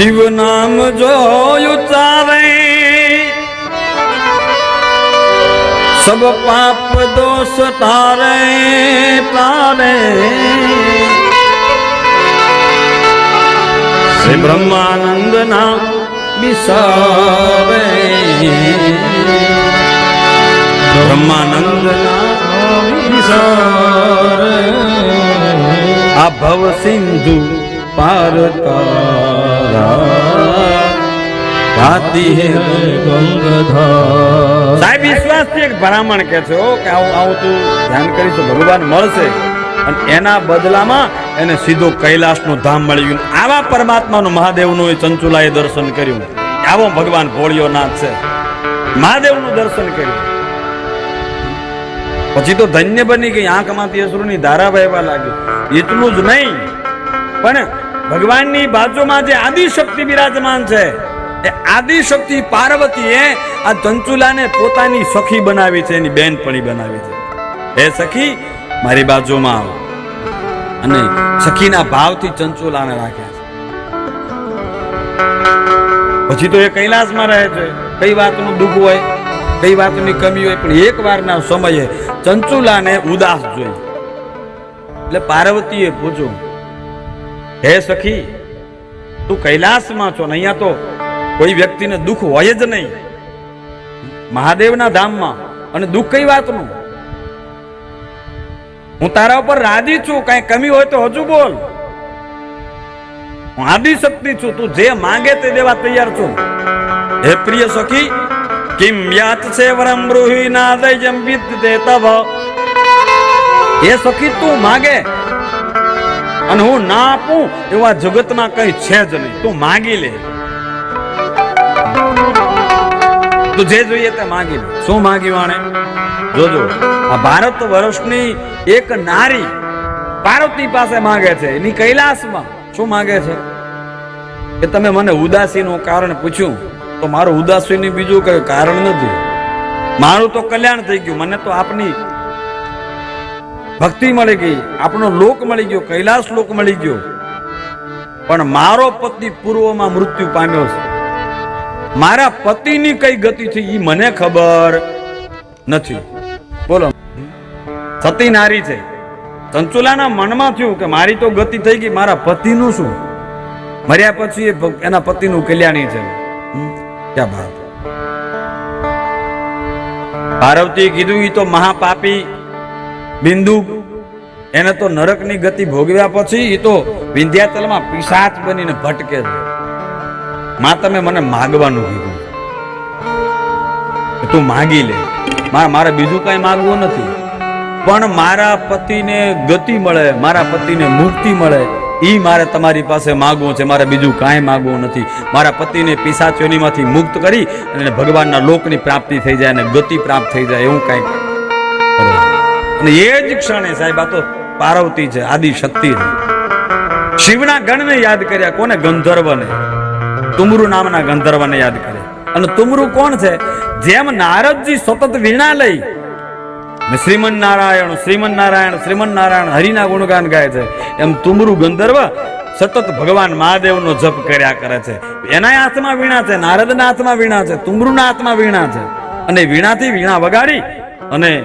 શિવ નામ જોયું ચારે સબ પાપ દોષ તારે તારે શ્રી બ્રહ્માનંદ ના બિસારે બ્રહ્માનંદ ના આ ભવ સિંધુ પાર તારા ભાતી હે છે એક ભલામણ કે છે કે આવું આવું તું ધ્યાન કરીશ તો ભગવાન મળશે. અને એના બદલામાં એને સીધો કૈલાસનું ધામ મળી ગયું. આવા પરમાત્માનું મહાદેવનું એ ચંચુલાએ દર્શન કર્યું. આવો ભગવાન ભોળિયો નાથ છે. મહાદેવનું દર્શન કર્યું. પછી તો ધન્ય બની ગઈ, આંખમાંથી અસુરની ધારા વહેવા લાગી. એટલું જ નહીં, પણ ભગવાનની બાજુમાં જે આદિશક્તિ બિરાજમાન છે, એ આદિશક્તિ પાર્વતીએ આ ચંચુલાને પોતાની સખી બનાવી છે, એની બહેનપણી બનાવી છે. હે સખી, મારી બાજુમાં આવો. અને સખીના ભાવથી ચંચુલાને રાખ્યા છે. પછી તો એ કૈલાસમાં રહે છે. કઈ વાતનું દુઃખ હોય, કઈ વાતની કમી હોય, પણ એક વારના સમયે ચંચુલાને ઉદાસ જોઈ. એટલે પાર્વતીએ પૂછ્યું હે સખી, તું કૈલાસમાં છો અહીંયા તો કોઈ વ્યક્તિને દુઃખ હોય જ નહીં. મહાદેવના ધામમાં, અને દુઃખ કઈ વાતનું? હું તારા ઉપર રાજી છું, કઈ કમી હોય તો હજુ બોલ. હું આદિ શક્તિ છું, તું જે માંગે તે દેવા તૈયાર છું. હે પ્રિય સખી, કિમ યાત છે વરમ બ્રુહી ના દયજમ વિદ દે તવ હે સખી, તું માગે અને હું ના આપું એવા જગતમાં કઈ છે જ નહીં. તું માગી લે. તું જે જોઈએ તે માગી લે. શું માગ્યું આણે? જોજો, આ ભારત વર્ષની એક નારી પાર્વતી પાસે માંગે છે. એની કૈલાસમાં શું માંગે છે? કે તમે મને ઉદાસીનું કારણ પૂછ્યું, તો મારું ઉદાસીનું બીજું કઈ કારણ નથી. મારું તો કલ્યાણ થઈ ગયું. મને તો આપની ભક્તિ મળી ગઈ, આપણો લોક મળી ગયો, કૈલાસ લોક મળી ગયો. પણ મારો પતિ પૂર્વમાં મૃત્યુ પામ્યો છે. મારા પતિની કઈ ગતિ છે એ મને ખબર નથી. બોલો. સતી નારી છે. ચંચુલાના મનમાં થયું કે મારી તો ગતિ થઈ ગઈ, મારા પતિનું શું? મર્યા પછી એના પતિનું કલ્યાણી છે. ક્યાં બાત. પાર્વતી કીધું એ તો મહાપાપી બિંદુ. એને તો નરકની ગતિ ભોગવ્યા પછી એ તો વિંધ્યાચલમાં પિશાચ બનીને ભટકે છે. માં, તમે મને માગવાનું કીધું તું માગી લે. મારે મારે બીજું કઈ માગવું નથી. પણ મારા પતિને ગતિ મળે, મારા પતિને મુક્તિ મળે એ મારે તમારી પાસે માગવું છે. મારે બીજું કાંઈ માગવું નથી. મારા પતિને પિશાચોનીમાંથી મુક્ત કરી અને ભગવાનના લોકની પ્રાપ્તિ થઈ જાય અને ગતિ પ્રાપ્ત થઈ જાય એવું કાંઈક. અને એ જ ક્ષણે સાહેબ, આ તો પાર્વતી છે, આદિ શક્તિ છે. શિવના ગણને યાદ કર્યા કોને? ગંધર્વને. તુમરુ નામના ગંધર્વને યાદ કરે અને તુમરુ કોણ છે? જેમ નારદજી સતત વીણા લઈ. શ્રીમન નારાયણ શ્રીમન નારાયણ શ્રીમન નારાયણ હરિના ગુણગાન ગાય છે. એમ તુમરુ ગંધર્વ સતત ભગવાન મહાદેવનો જપ કર્યા કરે છે. એના હાથમાં વીણા છે, નારદના હાથમાં વીણા છે, તુમરુના હાથમાં વીણા છે. અને વીણાથી વીણા વગાડી અને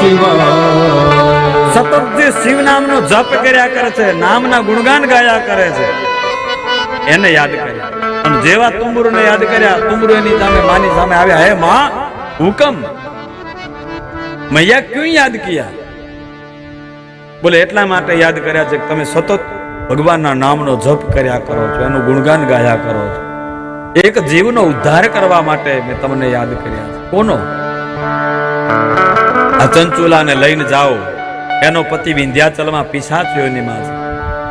શિવાય શિવ નામનો જપ કર્યા કરે છે, નામના ગુણગાન ગાયા કરે છે. એને યાદ કર્યા. અને જેવા તુમરુ યાદ કર્યા, તુમરુ એની સામે, માની સામે આવ્યા, હે માં, હુકમ. મૈયા ક્યું યાદ કિયા? બોલે, એટલા માટે યાદ કર્યા છે કે તમે સતત ભગવાનના નામનો જપ કર્યા કરો છો, એનું ગુણગાન ગાયા કરો છો. એક જીવનો ઉદ્ધાર કરવા માટે મેં તમને યાદ કર્યા કોનો? અચંચુલાને લઈને જાઓ. એનો પતિ વિંધ્યાચલમાં પિશાચીઓનીમાં છે.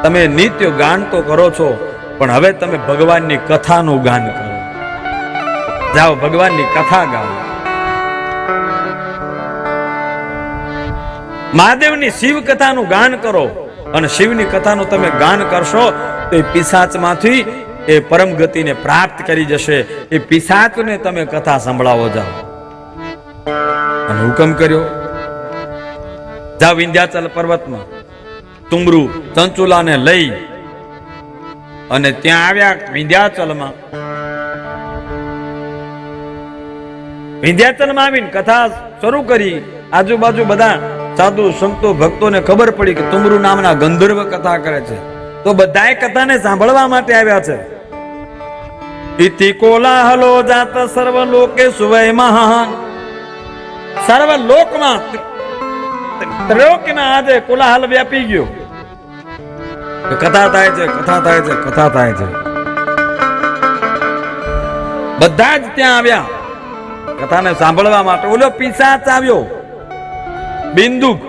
તમે નિત્ય ગાન તો કરો છો, પણ હવે તમે ભગવાનની કથાનું ગાન કરો. જાઓ, ભગવાનની કથા ગાઓ. મહાદેવની શિવ કથાનું ગાન કરો. અને શિવની કથાનું તમે ગાન કરશો, તો એ પિશાચમાંથી એ પરમ ગતિને પ્રાપ્ત કરી જશે એ પિશાચને તમે કથા સંભળાવો જાઓ. અને હુકમ કર્યો. જા વિંધ્યાચલ પર્વતમાં તુમરુ ચંચુલાને લઈ અને ત્યાં આવ્યા વિંધ્યાચલમાં. વિંધ્યાચલમાં આવીને કથા શરૂ કરી. આજુબાજુ બધા સાધુ સંતો ભક્તોને ખબર પડી કે તુમરુ નામના ગંધર્વ કથા કરે છે. તો બધાએ કથાને સાંભળવા માટે આવ્યા છે. ઇતિ કોલાહલો જાત સર્વ લોકે સુવય મહાન સર્વ લોકમાં ત્રયોકના આજે કોલાહલ વ્યાપી ગયો. કથા થાય છે, કથા થાય છે, કથા થાય છે. બધા જ ત્યાં આવ્યા. કથાને સાંભળવા માટે ઓલો પિસાચ આવ્યો. બિંદુક.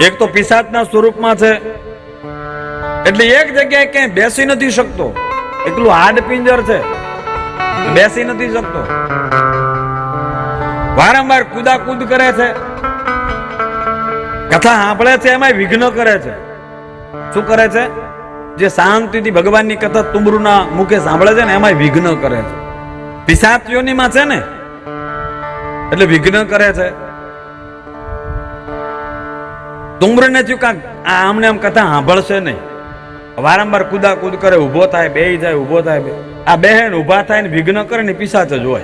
એક તો પિશાચના સ્વરૂપમાં છે. એટલે એક જગ્યાએ ક્યાંય બેસી નથી શકતો. એટલું હાડ પિંજર છે. બેસી નથી શકતો. વારંવાર કુદાકુદ કરે છે. કથા સાંભળે છે એમાં વિઘ્ન કરે છે. શું કરે છે? જે શાંતિથી ભગવાનની કથા તુમરુના મુખે સાંભળે છે ને એમાં વિઘ્ન કરે છે. પિશાચીઓનીમાં છે ને, એટલે વિઘ્ન કરે છે. તુમરને થયું કાંક આ આમને આમ કથા સાંભળશે નહીં. વારંવાર કુદા કુદ કરે, ઊભો થાય બે જાય, ઊભો થાય આ બેહેન ઊભા થાય ને વિઘ્ન કરે ને પિશાચ જ હોય.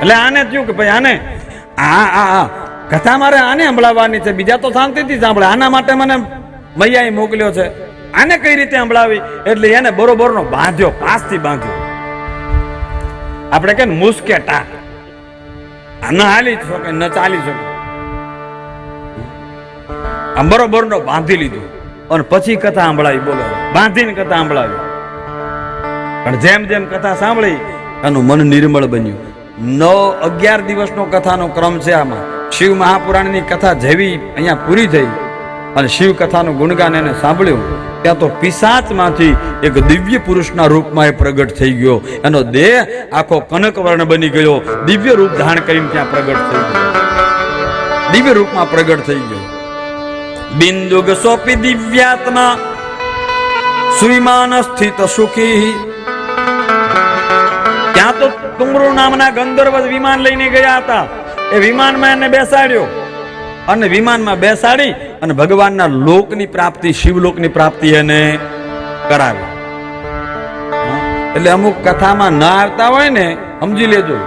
એટલે આને થયું કે ભાઈ આને, આ આ આ, કથા મારે આને સંભળાવવાની છે. બીજા તો શાંતિથી સાંભળે. આના માટે મને મૈયાએ મોકલ્યો છે. આને કઈ રીતે સંભળાવી? એટલે એને બરોબરનો બાંધ્યો, પાસથી બાંધ્યો. આપણે કે મુસ્કેટા. આ ન હાલી શકે ન ચાલી શકે આમ બરોબરનો બાંધી લીધું. અને પછી કથા સંભળાવી બોલો. બાંધીને કથા સંભળાવી. પણ જેમ જેમ કથા સાંભળી એનું મન નિર્મળ બન્યું. નવ અગિયાર દિવસનો કથાનો ક્રમ છે આમાં. શિવ મહાપુરાણની કથા જેવી અહીંયા પૂરી થઈ અને શિવ કથાનું ગુણગાન એને સાંભળ્યું. ત્યાં તો પિશાચમાંથી એક દિવ્ય પુરુષના રૂપમાં એ પ્રગટ થઈ ગયો. એનો દેહ આખો કનક વર્ણ બની ગયો. દિવ્ય રૂપ ધારણ કરીને ત્યાં પ્રગટ થઈ ગયો. દિવ્ય રૂપમાં પ્રગટ થઈ ગયો. બિંદુગ સોપી દિવ્યાત્મા સુવિમાન સ્થિત સુખી ત્યાં તો તુમરુ નામના ગંધર્વ વિમાન લઈને ગયા હતા એ વિમાનમાં એને બેસાડ્યો અને વિમાનમાં બેસાડી અને ભગવાનના લોકની પ્રાપ્તિ શિવલોકની પ્રાપ્તિ એને કરાવી એટલે અમુક કથામાં ના આવતા હોય ને, સમજી લેજો.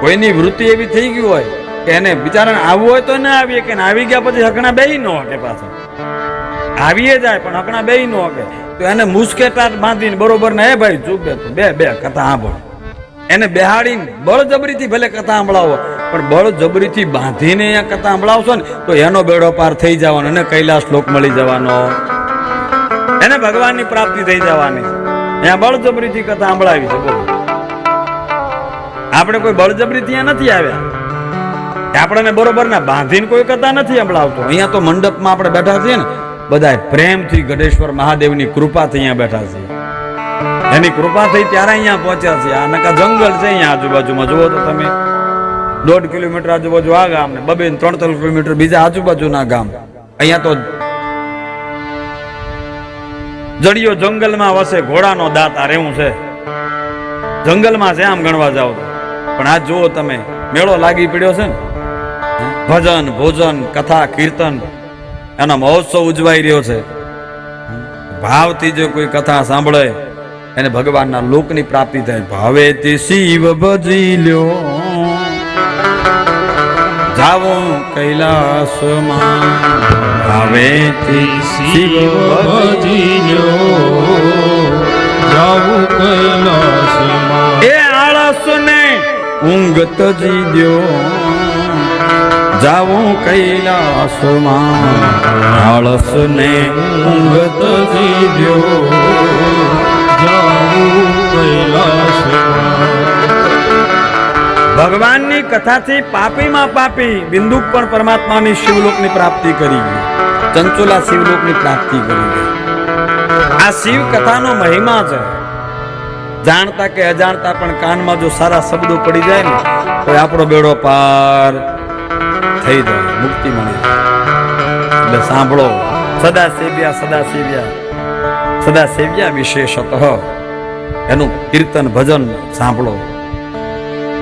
કોઈની વૃત્તિ એવી થઈ ગઈ હોય એને બિચારાને આવવું હોય તો ના આવીએ, કે આવી ગયા પછી હકણા બેહી ન હકે પાછા. આવીએ જાય, પણ હકણા બેહી ન હકે. તો એને મુસ્કેટાટ બાંધીને બરોબર ને, એ ભાઈ, ચૂપ બે બે બે, કથા સાંભળ. એને બેહાડીને બળજબરીથી ભલે કથા સંભળાવો, પણ બળજબરીથી બાંધીને અહીંયા કથા સાંભળાવશો ને, તો એનો બેડો પાર થઈ જવાનો, એને કૈલાસ લોક મળી જવાનો. એને ભગવાનની પ્રાપ્તિ થઈ જવાની. અહીંયા બળજબરીથી કથા સંભળાવી છે, બોલો. આપણે કોઈ બળજબરીથી અહીંયા નથી આવ્યા. આપણને બરોબર ના બાંધીને કોઈ કથા નથી સંભળાવતો. અહીંયા તો મંડપમાં આપણે બેઠા છીએ ને બધા પ્રેમથી ગઢેશ્વર મહાદેવની કૃપાથી અહીંયા બેઠા છીએ. એની કૃપા થઈ ત્યારે અહીંયા પહોંચ્યા છે આ નકા જંગલ છે અહીંયા આજુબાજુમાં. જુઓ તો તમે. દોઢ કિલોમીટર આજુબાજુ આ ગામ ને બબે ત્રણ ત્રણ કિલોમીટર બીજા આજુબાજુના ગામ. અહીંયા તો જડિયો જંગલમાં વસે, ઘોડાનો દાંત રેવું છે. જંગલમાં છે આમ ગણવા જાવ પણ આ જુઓ તમે, મેળો લાગી પડ્યો છે ને. ભજન ભોજન કથા કીર્તન એનો મહોત્સવ ઉજવાઈ રહ્યો છે. ભાવથી જો કોઈ કથા સાંભળે એને ભગવાનના લોકની પ્રાપ્તિ થાય. ભાવે તે શિવ ભજી લ્યો. જાવો કૈલાસમાં. ભાવે તે શિવ ભજી જાવું કૈલાસમાં. એ આળસને ઊંઘ તજી દ્યો. જાવો કૈલાસમાં આળસ ને ઊંઘ જાવું કૈલાસમાં. ભગવાનની કથાથી પાપીમાં પાપી બિંદુક પણ પરમાત્માની શિવલોકની પ્રાપ્તિ કરી. ચંચુલા શિવલોકની પ્રાપ્તિ કરી. આ શિવ કથાનો મહિમા છે. જાણતા કે અજાણતા પણ કાનમાં જો સારા શબ્દો પડી જાય ને, તો આપણો બેડો પાર થઈ જાય, મુક્તિ મળે. એટલે સાંભળો સદા સેવ્યા સદા સેવ્યા સદા સેવ્યા વિશેષતઃ એનું કીર્તન, ભજન સાંભળો.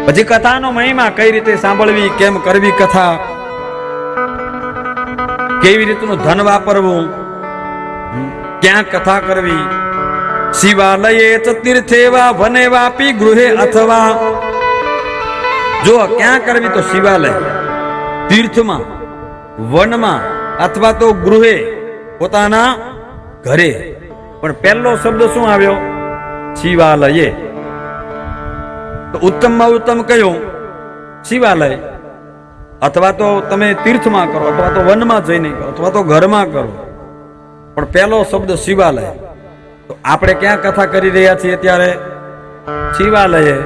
પછી કથાનો મહિમા કઈ રીતે સાંભળવી, કેમ કરવી કથા? કેવી રીતનું ધન વાપરવું? ક્યાં કથા કરવી? શિવાલયે તીર્થેવા વને વાપી ગૃહે અથવા? જો ક્યાં કરવી તો શિવાલય? તીર્થમાં, વનમાં અથવા તો ગૃહે, પોતાના ઘરે. પણ પહેલો શબ્દ શું આવ્યો? શિવાલયે. તો ઉત્તમમાં ઉત્તમ કયો? શિવાલય. અથવા તો તમે તીર્થમાં કરો, અથવા તો વનમાં જઈને કરો, અથવા તો ઘરમાં કરો. પણ પહેલો શબ્દ શિવાલય. તો આપણે ક્યાં કથા કરી રહ્યા છીએ ત્યારે શિવાલયે.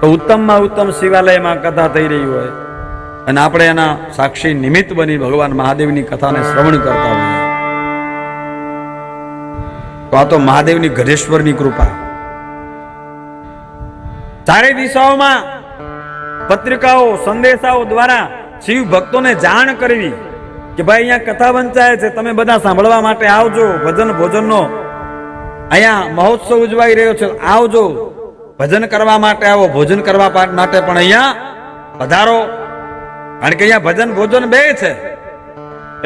તો ઉત્તમમાં ઉત્તમ શિવાલયમાં કથા થઈ રહી હોય. અને આપણે એના સાક્ષી નિમિત્ત બની ભગવાન મહાદેવની કથાને શ્રવણ કરતા હોઈએ. તો આ તો મહાદેવની ગઢેશ્વરની કૃપા. ચારે દિશાઓમાં પત્રિકાઓ, સંદેશાઓ દ્વારા શિવ ભક્તોને જાણ કરવી કે ભાઈ અહીંયા કથા વંચાય છે, તમે બધા સાંભળવા માટે આવજો, ભજન ભોજનનો અહીંયા મહોત્સવ ઉજવાઈ રહ્યો છે, આવજો. ભજન કરવા માટે આવો, ભોજન કરવા માટે પણ અહીંયા પધારો. કારણ કે અહીંયા ભજન ભોજન બે છે.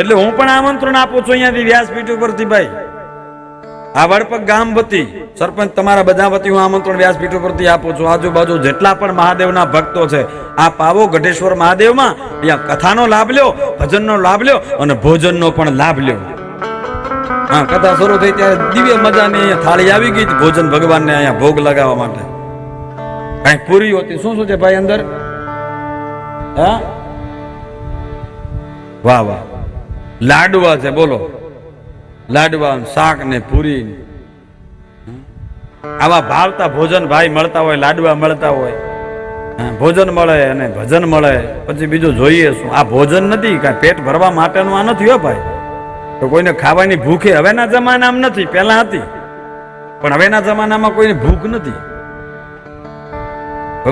એટલે હું પણ આમંત્રણ આપું છું અહીંયાથી વ્યાસપીઠ ઉપરથી ભાઈ. આ વડપક ગામ વતી, સરપંચ તમારા બધા વતી હું આમંત્રણ વ્યાસપીઠ ઉપરથી આપું છું. આજુબાજુ જેટલા પણ મહાદેવના ભક્તો છે, આ પાવો ગઢેશ્વર મહાદેવમાં અહીંયા કથાનો લાભ લ્યો, ભજનનો લાભ લ્યો અને ભોજનનો પણ લાભ લ્યો. હા, કથા શરૂ થઈ ત્યારે દિવ્ય મજાની અહીંયા થાળી આવી ગઈ ભોજન ભગવાનને અહીંયા ભોગ લગાવવા માટે. કઈ પૂરી હતી શું શું છે ભાઈ અંદર? હા? વાહ વાહ. લાડવા છે, બોલો. લાડવા શાક ને પૂરી આવા ભાવતા ભોજન ભાઈ મળતા હોય, લાડવા મળતા હોય. ભોજન મળે અને ભજન મળે. પછી બીજું જોઈએ શું. આ ભોજન નથી, કાંઈ પેટ ભરવા માટેનું આ નથી હો ભાઈ. તો કોઈને ખાવાની ભૂખે હવેના જમાનામાં નથી, પહેલા હતી. પણ હવેના જમાનામાં કોઈને ભૂખ નથી.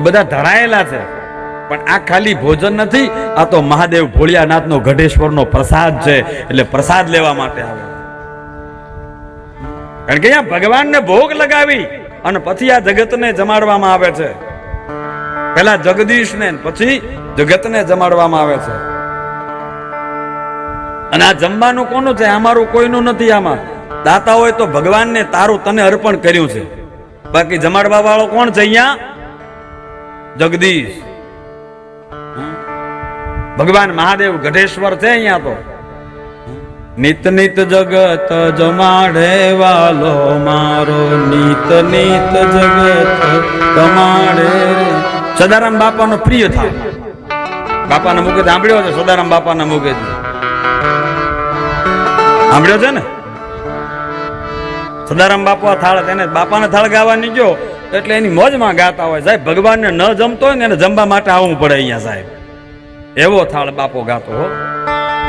બધા ધરાયેલા છે. પણ આ ખાલી ભોજન નથી, આ તો મહાદેવ ભોળિયાનાથનો ગઢેશ્વરનો પ્રસાદ છે, એટલે પ્રસાદ લેવા માટે આવે. કારણ કે અહીંયા ભગવાનને ભોગ લગાવી અને પછી આ જગતને જમાડવામાં આવે છે. પહેલા જગદીશને પછી જગતને જમાડવામાં આવે છે. અને આ જમવાનું કોનું છે? અમારું કોઈનું નથી આમાં. દાતા હોય તો ભગવાનને તારું તને અર્પણ કર્યું છે. બાકી જમાડવા વાળો કોણ છે અહીંયા? જગદીશ. ભગવાન મહાદેવ ગઢેશ્વર છે અહીંયા તો. નિત નિત જગત જમાડે વાલો, મારો નિત નિત જગત જમાડે સદારામ બાપાનો પ્રિય થાય બાપાના મુખે સાંભળ્યો છે સદારામ બાપાના મુખેથી સાંભળ્યો છે ને? સદારામ બાપુ થાળ તેને બાપાને થાળ ગાવાની ગયો એટલે એની મોજમાં ગાતા હોય. સાહેબ, ભગવાનને ન જમતો હોય ને એને જમવા માટે આવવું પડે અહીંયા, સાહેબ. એવો થાળ બાપો ગાતો હો.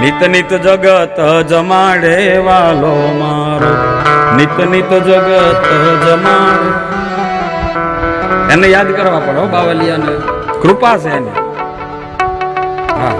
નિત નિત જગત જમાડે વાલો મારો. નિત નિત જગત જમાડે એને યાદ કરવા પડે હો બાવલિયાને. કૃપા છે એને. હા.